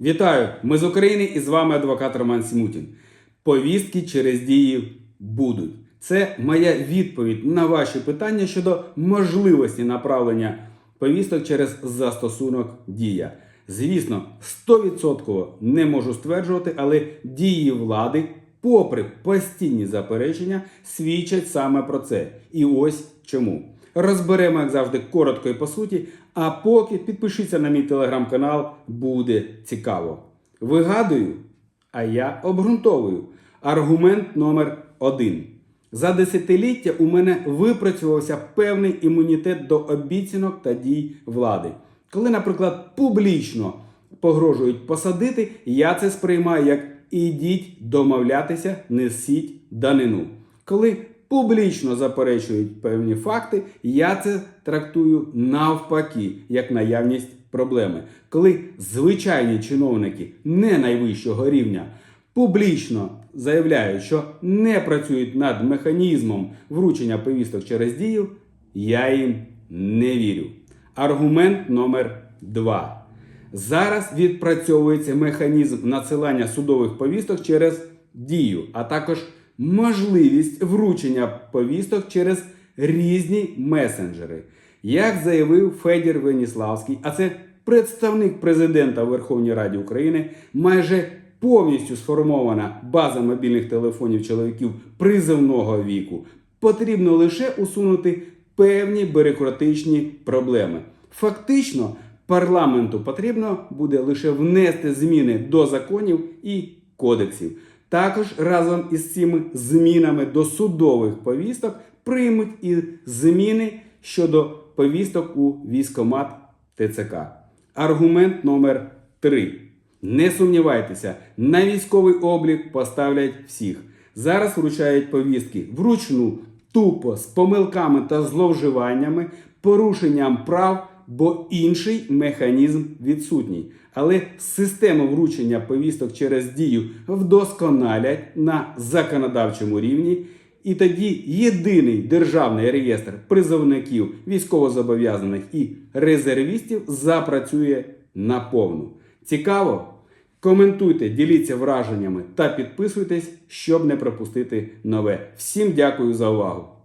Вітаю! Ми з України і з вами адвокат Роман Сімутін. Повістки через дії будуть. Це моя відповідь на ваші питання щодо можливості направлення повісток через застосунок Дія. Звісно, 100% не можу стверджувати, але дії влади, попри постійні заперечення, свідчать саме про це. І ось чому. Розберемо, як завжди, коротко і по суті. А поки підпишіться на мій телеграм-канал, буде цікаво. Вигадую, а я обґрунтовую. Аргумент номер один. За десятиліття у мене випрацювався певний імунітет до обіцянок та дій влади. Коли, наприклад, публічно погрожують посадити, я це сприймаю як ідіть домовлятися, несіть данину. Коли публічно заперечують певні факти, я це трактую навпаки, як наявність проблеми. Коли звичайні чиновники не найвищого рівня публічно заявляють, що не працюють над механізмом вручення повісток через дію, я їм не вірю. Аргумент номер два. Зараз відпрацьовується механізм надсилання судових повісток через дію, а також можливість вручення повісток через різні месенджери. Як заявив Федір Веніславський, а це представник президента в Верховній Раді України, майже повністю сформована база мобільних телефонів чоловіків призовного віку. Потрібно лише усунути певні бюрократичні проблеми. Фактично, парламенту потрібно буде лише внести зміни до законів і кодексів. Також разом із цими змінами до судових повісток приймуть і зміни щодо повісток у військомат ТЦК. Аргумент номер 3. Не сумнівайтеся, на військовий облік поставлять всіх. Зараз вручають повістки вручну, тупо, з помилками та зловживаннями, порушенням прав, бо інший механізм відсутній. Але систему вручення повісток через дію вдосконалять на законодавчому рівні. І тоді єдиний державний реєстр призовників, військовозобов'язаних і резервістів запрацює наповну. Цікаво? Коментуйте, діліться враженнями та підписуйтесь, щоб не пропустити нове. Всім дякую за увагу!